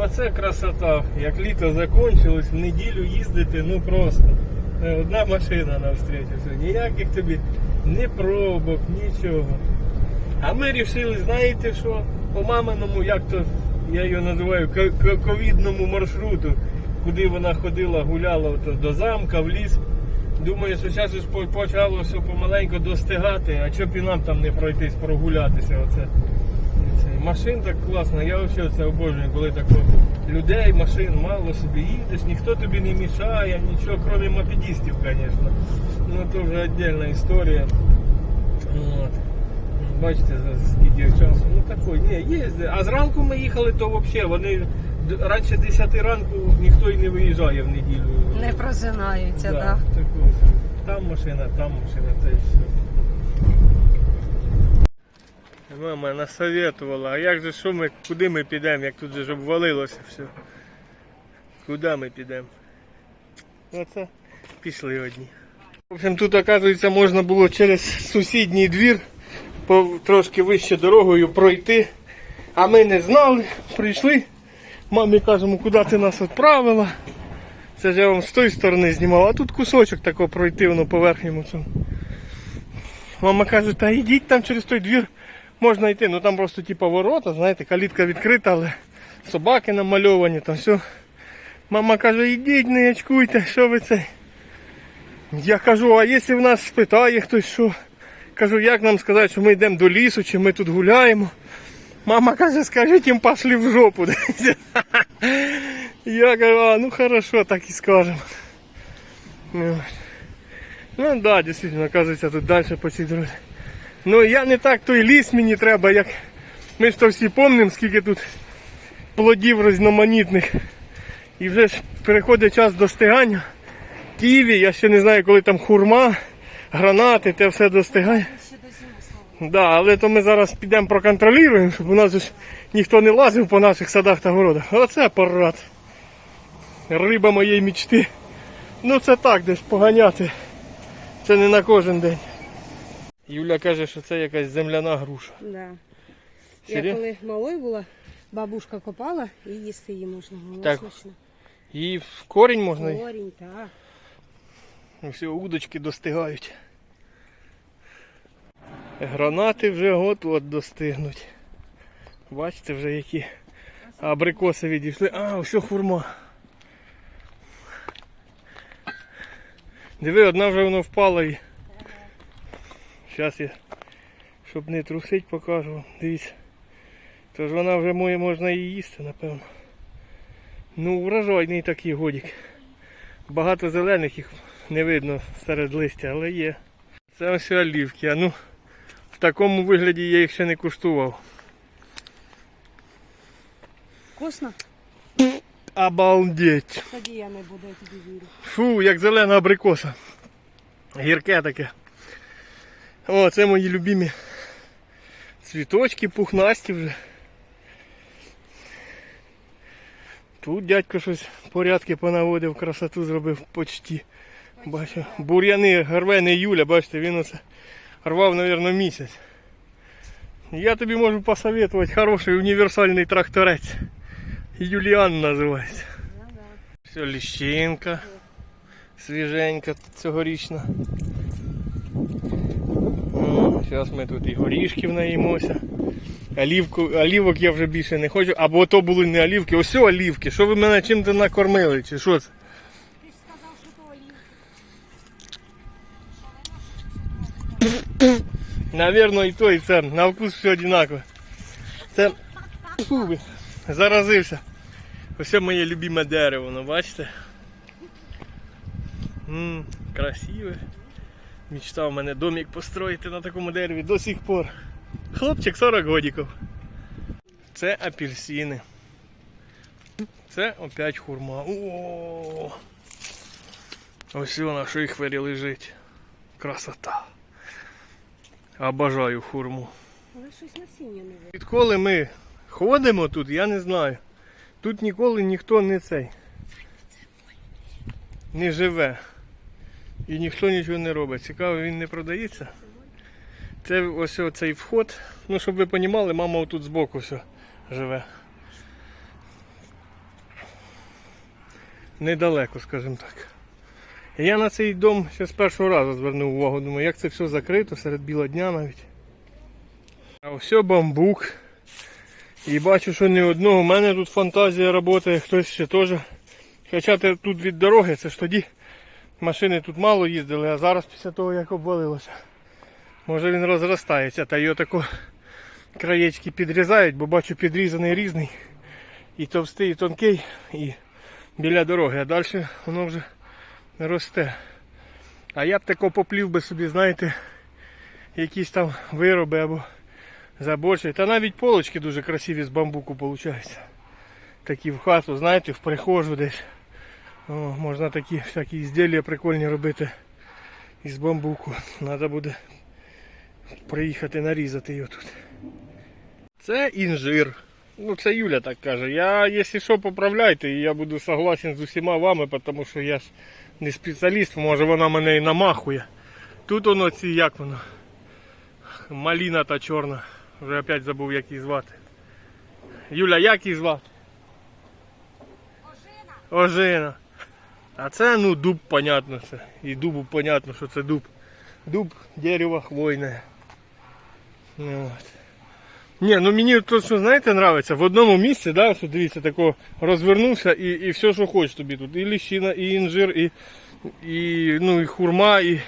Оце красота. Як літо закончилось, в неділю їздити, ну просто. Е, Одна машина навстрічу. все. Ніяких тобі ні пробок, нічого. А ми вирішили, знаєте що, по маминому, як то я його називаю, ко- ко- ковідному маршруту, куди вона ходила, гуляла ото до замка, в ліс. Думаю, що зараз почало все помаленьку достигати, а чоб і нам там не пройтись, прогулятися. Оце. Машин так класно, я взагалі це обожнюю, коли так от людей, машин мало собі їдеш, ніхто тобі не мішає, нічого, крім мопедистів, звісно. Ну то вже віддільна історія. От. Бачите, за скільки часу. Ну такой, ні, є. А зранку ми їхали, то взагалі вони раніше 10 ранку ніхто і не виїжджає в неділю. Не просинаються, так. так ось. Там машина, там машина, та й все. Мама насоветувала, а як же що ми, куди ми підемо, як тут же ж обвалилося все. Куди ми підемо? Оце пішли одні. В общем, тут, оказується, можна було через сусідній двір по трошки вище дорогою пройти. А ми не знали, прийшли. Мамі кажемо, куди ти нас відправила. Це ж я вам з тої сторони знімав, а тут кусочок такого пройти воно по верхньому. Мама каже, та йдіть там через той двір можна йти. Ну там просто типу ворота, знаєте, калітка відкрита, але собаки намальовані, там все. Мама каже, йдіть, не очкуйте, що ви це. Я кажу, а якщо в нас спитає хтось що? Кажу, як нам сказати, що ми йдемо до лісу, чи ми тут гуляємо. Мама каже, скажіть їм пошли в жопу. Я говорю, а, ну хорошо, так і скажемо. Ну, ну да, дійсно, оказується, тут далі по цій дорозі. Ну я не так той ліс мені треба, як ми ж то всі пам'ятаємо, скільки тут плодів різноманітних. І вже ж переходить час достигання. Ківі, я ще не знаю, коли там хурма, гранати, те все достигає. Да, але то ми зараз підемо проконтролюємо, щоб у нас ж ніхто не лазив по наших садах та городах. Оце апарат. Риба моєї мічти. Ну це так, десь поганяти. Це не на кожен день. Юля каже, що це якась земляна груша. Да. Я коли малою була, бабушка копала і їсти її можна було Так. смачно. Її в корінь можна. Корінь, так. Всі удочки достигають. Гранати вже от-от достигнуть. Бачите вже які абрикоси відійшли. А, все хурма. Диви, одна вже воно впала і. Зараз я, щоб не трусить, покажу. Дивіться. Тож вона вже моє можна і їсти, напевно. Ну, врожайний такий годик. Багато зелених їх не видно серед листя, але є. Це ось олівки. А ну, в такому вигляді я їх ще не куштував. Вкусно? Обалдеть! Тоді я не буду, я тобі вірю. Фу, як зелена абрикоса. Гірке таке. О, це мої любимі цвіточки, пухнасті вже. Тут дядько щось порядки понаводив, красоту зробив почті. Бачу, бур'яни рве Юля, бачите, він оце рвав, мабуть, місяць. Я тобі можу посоветувати хороший універсальний тракторець. Юліан називається. Все, ліщинка. Свіженька цьогорічна. Зараз ми тут і горішків наїмося. Олівку, олівок я вже більше не хочу. Або то були не олівки, ось олівки. Що ви мене чим-то накормили? Чи що це? Ти ж сказав, що то олів. Навірно, і то, і це. На вкус все однаково. Це Фу, заразився. Ось моє любиме дерево, ну бачите? М, красиве. Мечтав мене домик построїти на такому дереві до сих пор. Хлопчик 40 годиків. Це апельсини. Це опять хурма. О! Ось вона, хвилі лежить. Красота. Обожаю хурму. Але щось насіння не. Відколи ми ходимо тут, я не знаю. Тут ніколи ніхто не цей. Не живе. І ніхто нічого не робить. Цікаво, він не продається. Це ось цей вход. Ну, щоб ви розуміли, мама отут збоку все живе. недалеко, скажімо так. Я на цей дом ще з першого разу звернув увагу, думаю, як це все закрито серед біла дня навіть. А ось бамбук. І бачу, що не одного. У мене тут фантазія працює, хтось ще теж. Хоча тут від дороги, це ж тоді машини тут мало їздили, а зараз після того як обвалилося. Може він розростається, та його тако краєчки підрізають, бо бачу підрізаний різний. І товстий, і тонкий, і біля дороги, а далі воно вже росте. А я б тако поплів би собі, знаєте, якісь там вироби або заборчі. Та навіть полочки дуже красиві з бамбуку виходять. Такі в хату, знаєте, в прихожу десь. О, можна такі всякі ізділля прикольні робити із бамбуку. Треба буде приїхати нарізати його тут. Це інжир. Ну, це Юля так каже. Я, якщо що, поправляйте, і я буду согласен з усіма вами, тому що я ж не спеціаліст, може вона мене і намахує. Тут воно ці, як воно? Маліна та чорна. Вже опять забув, як її звати. Юля, як її звати? Ожина. Ожина. А це ну дуб, понятно це. І дубу понятно, що це дуб. Дуб, дерево хвойне. Ну, от. Ну мені тут, що знаєте, нравиться, в одному місці, да, що дивіться, тако розвернувся і, і все, що хочеш тобі тут. І ліщина, і інжир, і, і, ну, і хурма, і,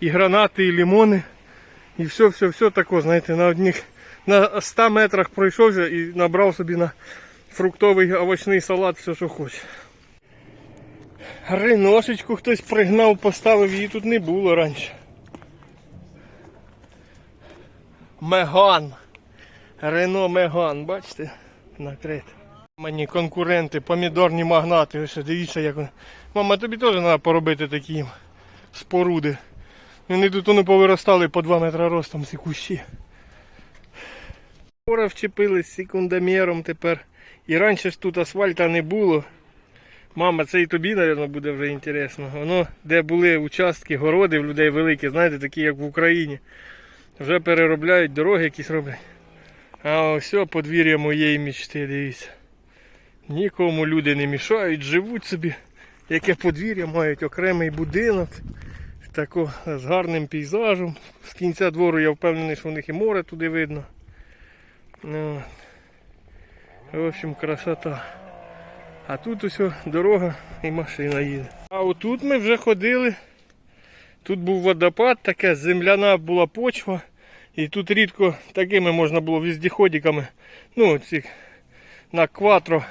і гранати, і лимони. І все, все, все тако, знаєте, на одних на 100 метрах пройшовся і набрав собі на фруктовий овочний салат, все, що хоче. Риношечку хтось пригнав, поставив, її тут не було раніше. Меган. Рено Меган, бачите? Накрите. Мені конкуренти, помідорні магнати. Ось дивіться, як вони. Мама, тобі теж треба поробити такі споруди. Вони тут вони повиростали по 2 метри ростом ці кущі. Скоро вчепились з секундоміром тепер. І раніше ж тут асфальта не було. Мама, це і тобі, мабуть, буде вже інтересно. Воно, де були участки, городи в людей великі, знаєте, такі як в Україні. Вже переробляють дороги якісь роблять. А ось подвір'я моєї мічти, дивіться. Нікому люди не мішають, живуть собі. Яке подвір'я мають окремий будинок. Тако з гарним пейзажем. З кінця двору я впевнений, що в них і море туди видно. Ну, в общем, красота. А тут ось дорога і машина їде. А отут ми вже ходили. Тут був водопад, таке земляна була почва. І тут рідко такими можна було віздіходиками. Ну, ці на кватро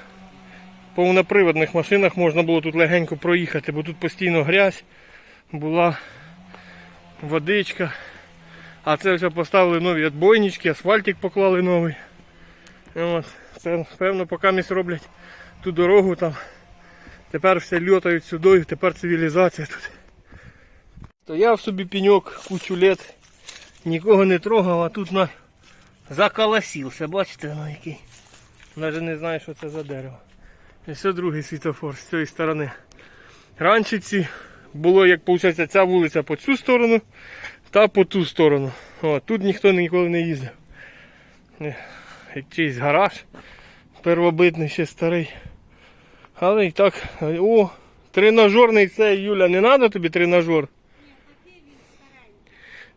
повноприводних машинах можна було тут легенько проїхати, бо тут постійно грязь, була водичка. А це все поставили нові отбойнички, асфальтик поклали новий. От. Це, певно, поки місь роблять ту дорогу там. Тепер все льотають сюди, тепер цивілізація тут. Стояв собі пеньок кучу лет, нікого не трогав, а тут на заколосився, бачите на який. Навіть не знаю, що це за дерево. І все другий світофор з цієї сторони. Раніше ці було, як виходить, ця вулиця по цю сторону та по ту сторону. О, тут ніхто ніколи не їздив. Якийсь гараж первобитний ще старий. Але і так, о, тренажерний цей, Юля, не треба тобі тренажер?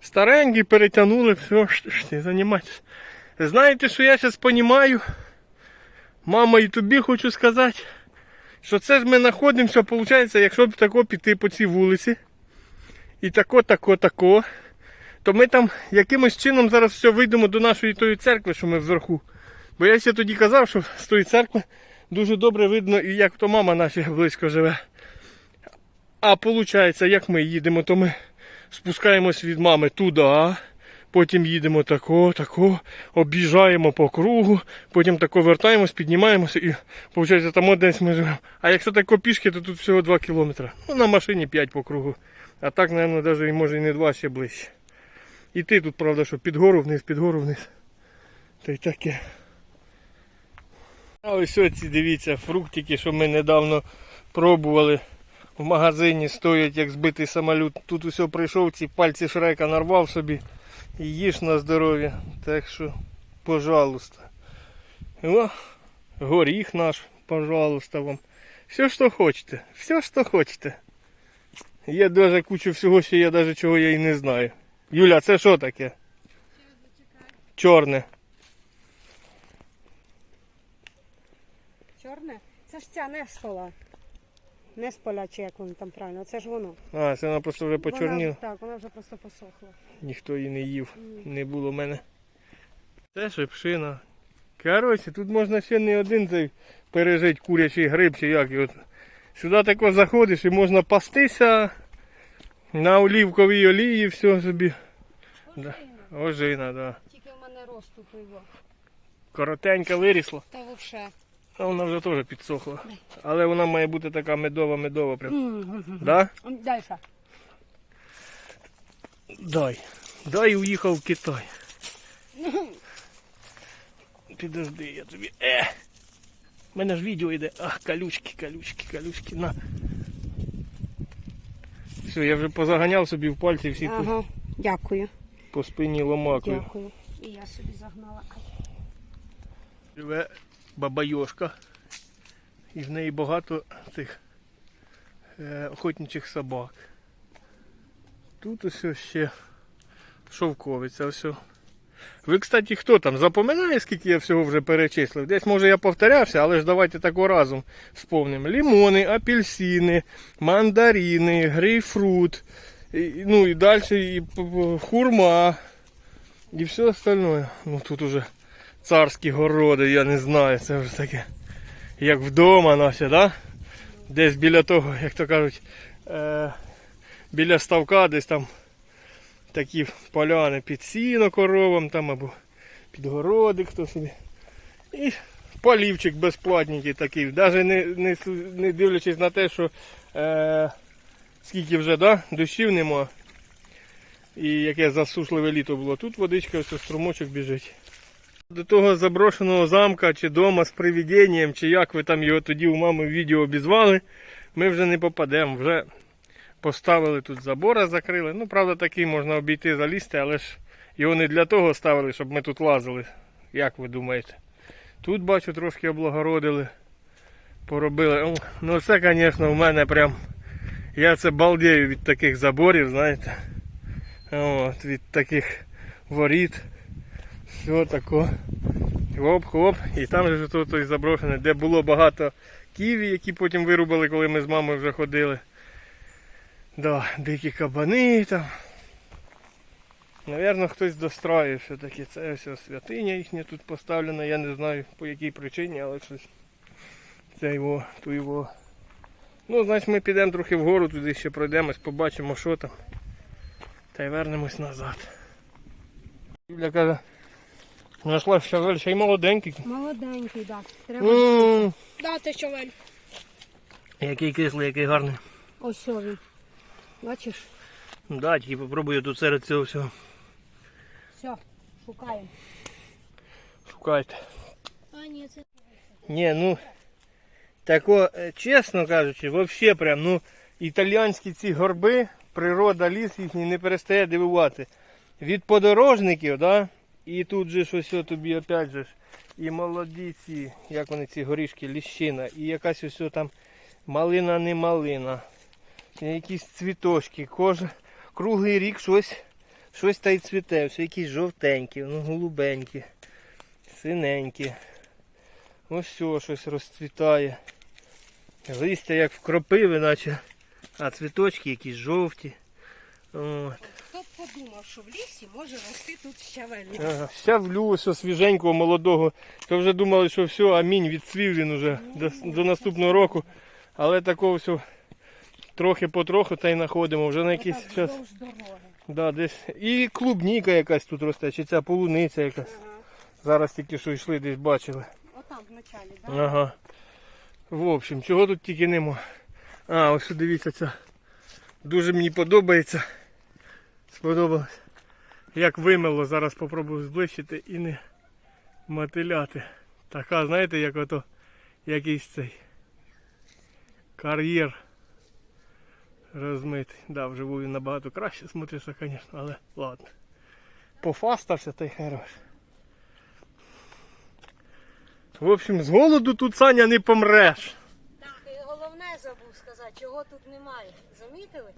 Старенький перетягнули, все, ти займаєшся. Знаєте, що я зараз розумію? Мама, і тобі хочу сказати, що це ж ми знаходимося, виходить, якщо б тако піти по цій вулиці, і тако, тако, тако, то ми там якимось чином зараз все вийдемо до нашої тої церкви, що ми вверху. Бо я ще тоді казав, що з тої церкви дуже добре видно, і як то мама наша близько живе. А виходить, як ми їдемо, то ми спускаємось від мами туди, потім їдемо тако, тако, об'їжджаємо по кругу, потім тако вертаємось, піднімаємося і виходить, там десь ми живемо. А якщо тако пішки, то тут всього 2 кілометри. Ну, на машині 5 по кругу. А так, мабуть, навіть може і не 2, ще ближче. І ти тут, правда, що під гору вниз, під гору вниз. Та й таке. А ось ці, дивіться, фруктики, що ми недавно пробували. В магазині стоять як збитий самоліт. Тут усе прийшов, ці пальці шрека нарвав собі і їж на здоров'я. Так що, пожалуйста. О, горіх наш, пожалуйста вам. Все, що хочете. Все, що хочете. Є дуже куча всього, що я навіть чого я і не знаю. Юля, це що таке? Чорне. Чорне? Це ж ця неспола. Неспола, чи як воно там правильно, це ж воно. А, це вона просто вже почорніла. Вона, так, вона вже просто посохла. Ніхто її не їв, не було в мене. Це шипшина. Коротше, тут можна ще не один цей пережити курячий гриб чи як. його. Сюди тако заходиш і можна пастися на олівковій олії, все собі. Да. Ожина, да. Тільки в мене росту пиво. Коротенька вирісла, Та вовше. А вона вже теж підсохла. Але вона має бути така медова-медова прям. Да? Дальше. Дай. Дай уїхав в Китай. Підожди, я тобі. Е! У мене ж відео йде. Ах, колючки, колючки, колючки. На. Все, я вже позаганяв собі в пальці всі Ага, дякую. по спині ломакою. Дякую. І я собі загнала. Живе баба Йошка. І в неї багато цих е, охотничих собак. Тут ось ще шовковиця. Ось. Ви, кстати, хто там? Запоминає, скільки я всього вже перечислив? Десь може я повторявся, але ж давайте тако разом сповнимо. Лімони, апельсини, мандарини, грейпфрут, і, ну і далі і хурма і все остальное. Ну тут уже царські городи, я не знаю, це вже таке. Як вдома наче, да? Десь біля того, як то кажуть, е, біля ставка десь там такі поляни під сіно коровам там або під городи хто собі. І полівчик безплатненький такий. Навіть не, не, не дивлячись на те, що е, скільки вже да, дощів нема. І яке засушливе літо було. Тут водичка, ось струмочок біжить. До того заброшеного замка чи дома з привідінням, чи як ви там його тоді у мами в відео обізвали, ми вже не попадемо. Вже поставили тут забора, закрили. Ну, правда, такий можна обійти, залізти, але ж його не для того ставили, щоб ми тут лазили. Як ви думаєте? Тут бачу, трошки облагородили, поробили. Ну це, звісно, в мене прям. Я це балдею від таких заборів, знаєте. От, від таких воріт. Все тако. Хоп-хоп. І там же тут той заброшений, де було багато ківі, які потім вирубали, коли ми з мамою вже ходили. Да, дикі кабани там. Навірно, хтось достроїв все-таки. Це все святиня їхня тут поставлена. Я не знаю по якій причині, але щось. Це його, ту його. Ну, значить ми підемо трохи вгору, туди ще пройдемось, побачимо, що там. Та й вернемось назад. Юля каже, знайшла щавель, ще й молоденький. Молоденький, так. Треба М, дати щовель. Який кислий, який гарний. Ось о він. Бачиш? Да, тільки попробую тут серед цього всього. Все, шукаємо. Шукайте. А, ні, це Ні, ну тако, е, чесно кажучи, взагалі прям, ну, італіянські ці горби, природа, ліс їхній не перестає дивувати. Від подорожників, да? І тут же щось о тобі опять же ж. І молоді ці, як вони ці горішки, ліщина, і якась ось там малина не малина. І якісь цвіточки, кожен круглий рік щось, щось та й цвіте, все якісь жовтенькі, ну голубенькі, синенькі. Ось все щось розцвітає. Листя як в кропиви, наче. А цвіточки якісь жовті. От. Подумав, що в лісі може рости тут щавель. Ага. Щавлю свіженького, молодого. То вже думали, що все, амінь, відцвів він уже до, до наступного року. Але такого все трохи потроху та й знаходимо. Вже на якийсь Отак, час. вздовж дороги. Да, десь. І клубніка якась тут росте, чи ця полуниця якась. Ага. Зараз тільки що йшли, десь бачили. Отам в началі, так? Ага. В общем, чого тут тільки нема. А, ось дивіться це. Дуже мені подобається. Сподобалось. Як вимило, зараз попробую зблищити і не мотиляти. Така, знаєте, як ото якийсь цей кар'єр розмитий. Да, вживу він набагато краще смотриться, звісно, але ладно. Пофастався та й хорош. В общем, з голоду тут Саня не помреш. Так, і головне забув сказати, чого тут немає? Замітили?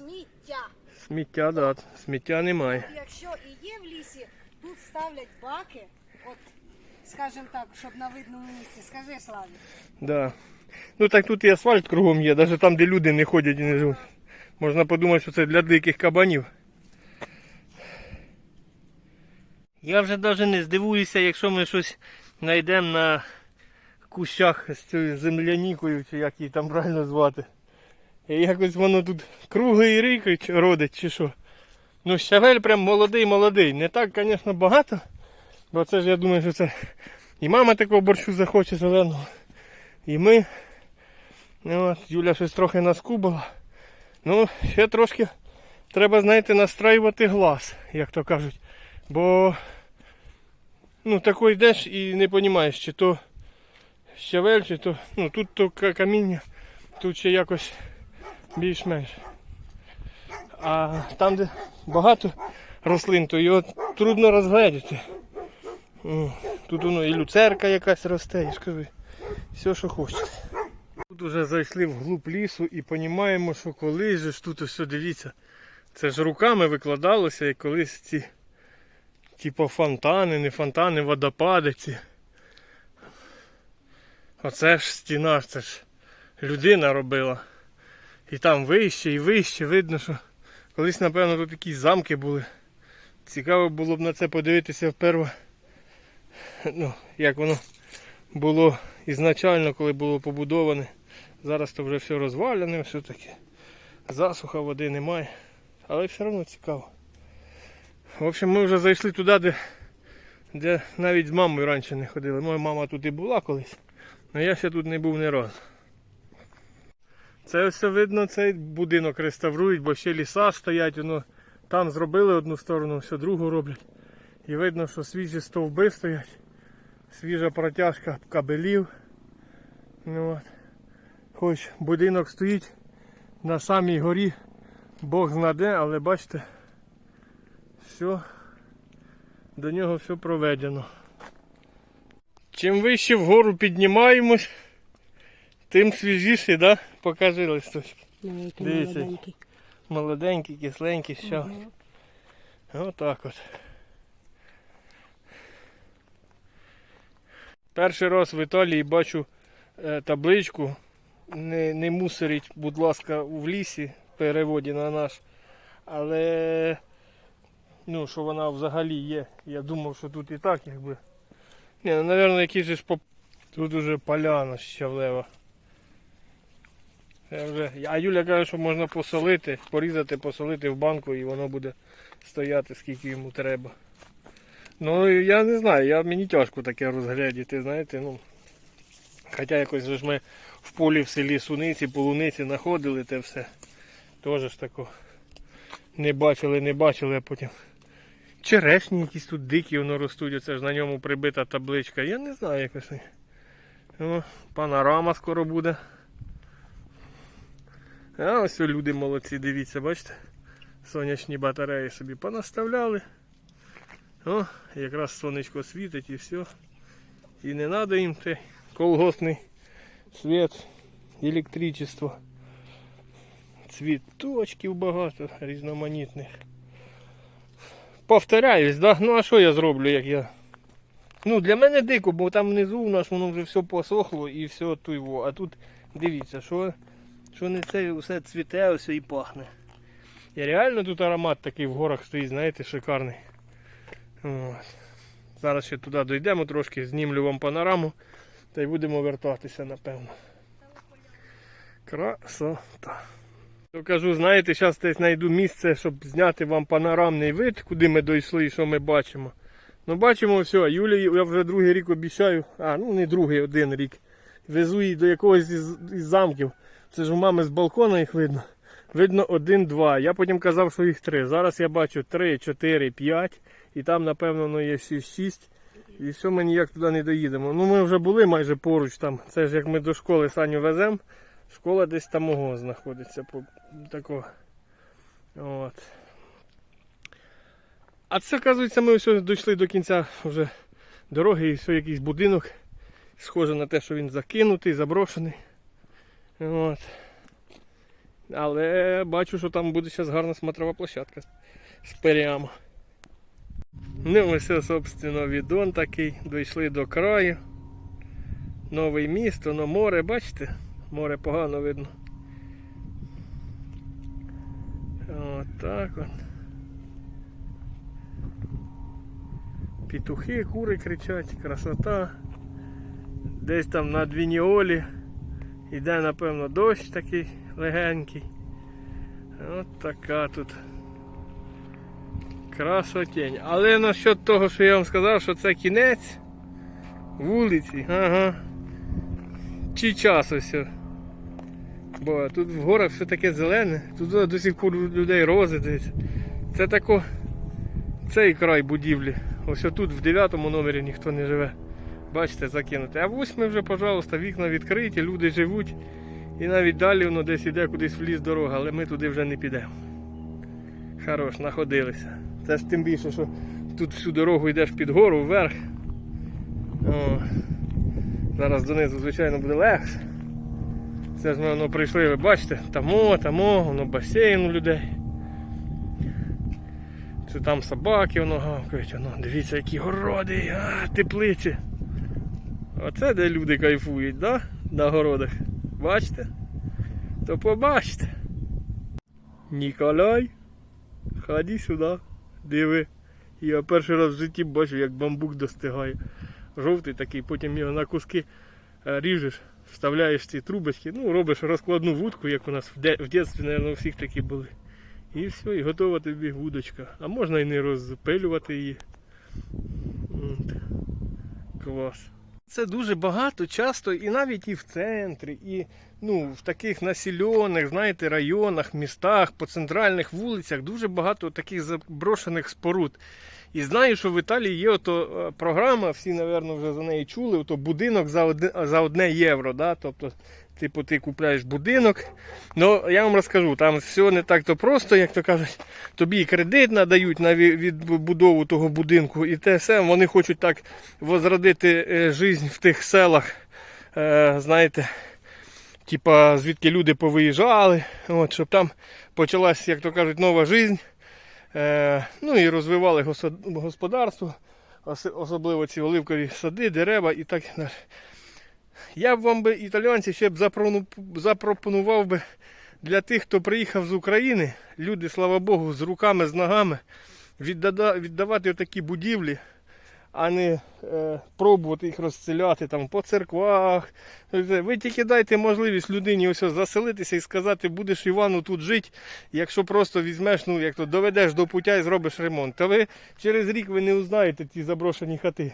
Сміття. Сміття, да, сміття немає. Якщо і є в лісі, тут ставлять баки, от, скажімо так, щоб на видному місці. Скажи, Славі. Да. Ну так тут і асфальт кругом є, навіть там, де люди не ходять і не живуть. Можна подумати, що це для диких кабанів. Я вже навіть не здивуюся, якщо ми щось знайдемо на кущах з цією землянікою, чи як її там правильно звати. Якось воно тут круглий рік родить, чи що. Ну, щавель прям молодий, молодий. Не так, звісно, багато. Бо це ж я думаю, що це і мама такого борщу захоче зеленого. І ми. Ну, от, Юля щось трохи наскубала. Ну, ще трошки треба, знаєте, настраювати глаз, як то кажуть. Бо ну, тако йдеш і не розумієш, чи то щавель, чи то. Ну, тут то каміння, тут ще якось більш-менш. А там, де багато рослин, то його трудно розгледіти. Тут воно і люцерка якась росте, я ж кажу, все, що хочете. Тут вже зайшли в глуб лісу і розуміємо, що колись же ж тут все дивіться. Це ж руками викладалося, як колись ці типу фонтани, не фонтани, водопади ці. Оце ж стіна, це ж людина робила. І там вище і вище, видно, що колись, напевно, тут якісь замки були. Цікаво було б на це подивитися вперше, ну, як воно було ізначально, коли було побудоване. Зараз то вже все розвалене, все таке. Засуха води немає. Але все одно цікаво. В общем, ми вже зайшли туди, де, де навіть з мамою раніше не ходили. Моя мама тут і була колись, але я ще тут не був ні разу. Це все видно, цей будинок реставрують, бо ще ліса стоять, воно там зробили одну сторону, все другу роблять. І видно, що свіжі стовби стоять, свіжа протяжка кабелів. Ну, от. Хоч будинок стоїть на самій горі, Бог знаде, але бачите, все, до нього все проведено. Чим вище вгору піднімаємось, тим свіжіші, да? Покажи листочки. Дивіться. молоденький. Молоденькі, кисленькі, все. Мгм. Отак от. Перший раз в Італії бачу е, табличку. Не, не мусорить, будь ласка, в лісі в переводі на наш. Але ну, що вона взагалі є. Я думав, що тут і так якби. Ні, ну, який же ж поп... Тут уже поляна щавлева. Це вже... А Юля каже, що можна посолити, порізати, посолити в банку і воно буде стояти скільки йому треба. Ну я не знаю, я, мені тяжко таке розглядіти, знаєте, ну. Хоча якось ж ми в полі в селі суниці, полуниці знаходили те все. Теж ж тако не бачили, не бачили, а потім. Черешні якісь тут дикі воно ростуть, оце ж на ньому прибита табличка. Я не знаю якось. О, панорама скоро буде. А ось люди молодці, дивіться, бачите? Сонячні батареї собі понаставляли. О, якраз сонечко світить і все. І не треба їм той колгоспний світ, електричество. Цвіточків багато різноманітних. Повторяюсь, да? Ну а що я зроблю, як я. Ну, для мене дико, бо там внизу у нас воно вже все посохло і все туйво. А тут дивіться, що, що не це все цвіте, все і пахне. І реально тут аромат такий в горах стоїть, знаєте, шикарний. От. Зараз ще туди дійдемо трошки, знімлю вам панораму та й будемо вертатися, напевно. Красота. То кажу, знаєте, зараз десь знайду місце, щоб зняти вам панорамний вид, куди ми дійшли і що ми бачимо. Ну бачимо все, Юлі я вже другий рік обіцяю, а ну не другий, один рік. Везу її до якогось із, із замків. Це ж у мами з балкона їх видно. Видно один-два. Я потім казав, що їх три. Зараз я бачу три, чотири, п'ять. І там, напевно, ну, є всі шість. І все, ми ніяк туди не доїдемо. Ну ми вже були майже поруч там. Це ж як ми до школи Саню веземо. Школа десь там ого знаходиться. Такого. От. А це, оказується, ми все дійшли до кінця вже дороги і все якийсь будинок. Схоже на те, що він закинутий, заброшений. От. Але бачу, що там буде зараз гарна смотрова площадка з перямо. Ну, ось, собственно, відон такий. Дійшли до краю. Нове місто, но море, бачите? Море погано видно. Отак от. Петухи, кури кричать, красота. Десь там на Двініолі іде, напевно, дощ такий легенький. От така тут красотень. Але насчет того, що я вам сказав, що це кінець вулиці, ага. Чи час ось. Бо тут в горах все таке зелене, тут до сих пор людей рози. Це тако цей край будівлі. Ось тут в 9 номері ніхто не живе. Бачите, закинути. А восьми вже, пожалуйста, вікна відкриті, люди живуть. І навіть далі воно десь іде кудись в ліс дорога, але ми туди вже не підемо. Хорош, находилися. Це ж тим більше, що тут всю дорогу йдеш під гору, вверх. О, зараз донизу, звичайно, буде легше. Це ж ми воно прийшли, ви бачите, тамо, тамо, воно басейн у людей. Це там собаки воно гавкають, воно, дивіться, які городи, а, теплиці. Оце де люди кайфують, да? На городах. Бачите? То побачите. Ніколай, ходи сюди, диви. Я перший раз в житті бачу, як бамбук достигає. Жовтий такий, потім його на куски е, ріжеш, вставляєш ці трубочки, ну, робиш розкладну вудку, як у нас в, дитинстві, мабуть, у всіх такі були. І все, і готова тобі вудочка. А можна і не розпилювати її. Клас. Це дуже багато, часто, і навіть і в центрі, і ну, в таких населених, знаєте, районах, містах, по центральних вулицях дуже багато таких заброшених споруд. І знаю, що в Італії є ото е, програма, всі, напевно, вже за неї чули, ото будинок за одне, за одне євро. Да? Тобто, типу, ти купляєш будинок. Ну, я вам розкажу, там все не так то просто, як то кажуть, тобі кредит надають на відбудову того будинку, і те все, вони хочуть так возродити е, життя в тих селах, е, знаєте, типа звідки люди повиїжджали, от, щоб там почалась, як то кажуть, нова життя. Е, ну і розвивали господарство, особливо ці оливкові сади, дерева і так далі. Я б вам би італіанці, ще б запропонував би для тих, хто приїхав з України, люди, слава Богу, з руками, з ногами, віддавати такі будівлі, а не е, пробувати їх розціляти там по церквах. Ви тільки дайте можливість людині ось заселитися і сказати, будеш Івану тут жити, якщо просто візьмеш, ну як то доведеш до пуття і зробиш ремонт. Та ви через рік ви не узнаєте ті заброшені хати.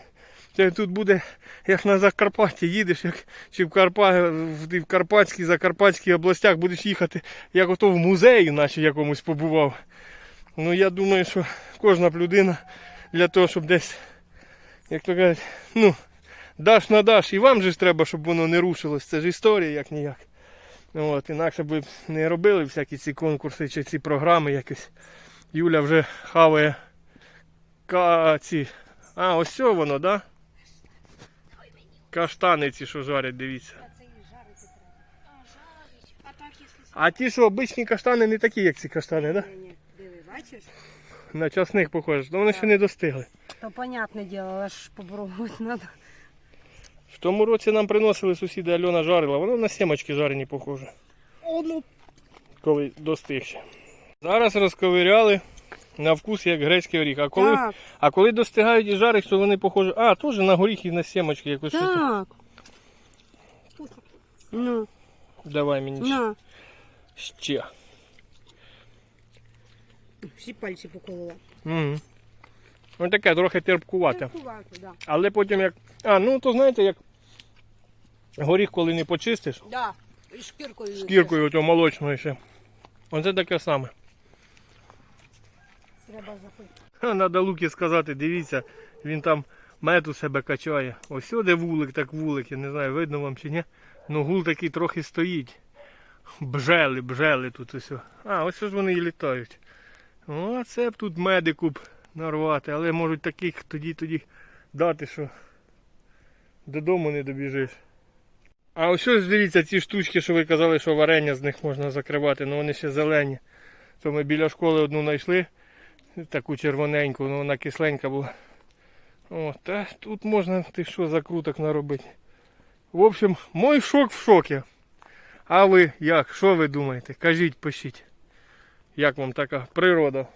Тут буде, як на Закарпатті їдеш, як чи в, Карпа, в Карпатській, Закарпатській областях будеш їхати, як ото в музеї, наче якомусь побував. Ну я думаю, що кожна б людина для того, щоб десь, як то кажуть, ну, даш на даш, і вам же ж треба, щоб воно не рушилось. Це ж історія як ніяк. От, інакше б не робили всякі ці конкурси чи ці програми якось. Юля вже хаває ка... ці. А, ось це воно, да? Каштани ці, що жарять, дивіться. А, так, ті, що обичні каштани, не такі, як ці каштани, да? Ні, ні, диви, бачиш? На часник похоже, то вони ще не достигли. То понятне діло, але ж попробувати треба. В тому році нам приносили сусіди Альона жарила, воно на сімочки жарені похоже. О, ну, Коли достиг ще. Зараз розковиряли на вкус як грецький оріх. А коли, так, а коли достигають і жарять, то вони похожі. А, теж на горіх і на сімочки якось. щось. так. Ну, Давай мені ще. на. ще. Всі пальці поколола. Угу. Ось таке трохи терпкувате. Терпкувато, да. Але потім як. А, ну то знаєте, як горіх, коли не почистиш, Да. І шкіркою. шкіркою ото молочною ще. Оце таке саме. Треба запити. Ха, Надо Луки сказати, дивіться, він там мед у себе качає. Ось сюди вулик, так вулик, я не знаю, видно вам чи ні. Ну гул такий трохи стоїть. Бжели, бжели тут ось. А, ось ж вони і літають. О, це б тут медику б нарвати, але можуть таких тоді тоді дати, що додому не добіжиш. А ось ось дивіться, ці штучки, що ви казали, що варення з них можна закривати, ну вони ще зелені. То ми біля школи одну знайшли, таку червоненьку, ну вона кисленька була. О, та тут можна ти що закруток наробити. В общем, мой шок в шокі. А ви як? Що ви думаєте? Кажіть, пишіть. Як вам така природа?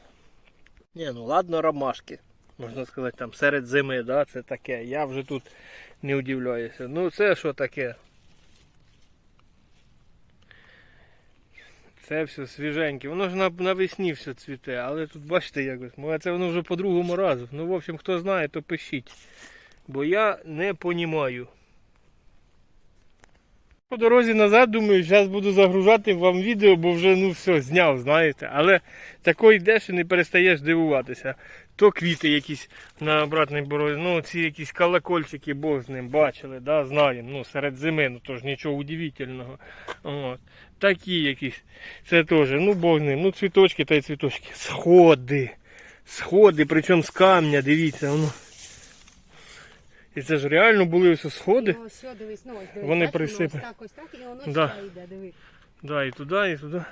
Ні, ну ладно, ромашки. Можна сказати, там серед зими, да, це таке. Я вже тут не удивляюся. Ну це що таке? Це все свіженьке. Воно ж навесні все цвіте, але тут бачите якось. Може це воно вже по другому разу. Ну, в общем, хто знає, то пишіть. Бо я не понімаю. По дорозі назад, думаю, зараз буду загружати вам відео, бо вже ну все, зняв, знаєте. Але тако йдеш і не перестаєш дивуватися. То квіти якісь на обратній дорозі, ну ці якісь колокольчики, Бог з ним бачили, да, знаємо. Ну, серед зими, ну то ж нічого удивительного. От. Такі якісь. Це теж, ну Бог з ним, ну цвіточки та й цвіточки. Сходи. Сходи, причому з камня, дивіться, воно. І це ж реально були ось сходи. Ну, все, дивись, ну ось дивись. Вони бачиш, воно. Ось так, ось так, і воно Да. сюди йде, диви. Да, і туди, і туди.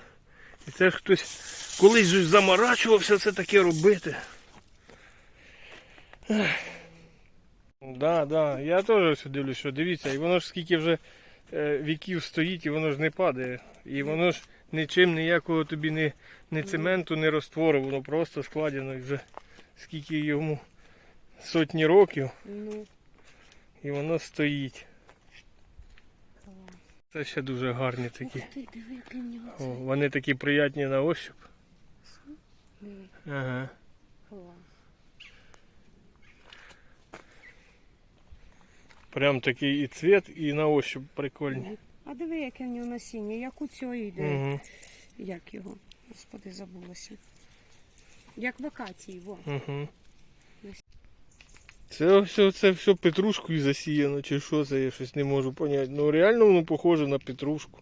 І це ж хтось колись же ж заморачувався це таке робити. Ех. Да, да. Я теж все дивлюсь, що дивіться, і воно ж скільки вже е, віків стоїть, і воно ж не падає. І воно ж нічим ніякого тобі не, не цементу, не розтвору, воно просто складено і вже скільки йому сотні років, Ну, і воно стоїть. Це ще дуже гарні такі. О, вони такі приятні на ощуп. Ага. Прям такий і цвіт, і на ощуп прикольні. А диви, яке в нього насіння, як у цього йде. Угу. Як його? Господи, забулося. Як вакації, во. Угу. Це все, це все петрушкою засіяно, чи що це, я щось не можу поняти. Ну реально воно похоже на петрушку.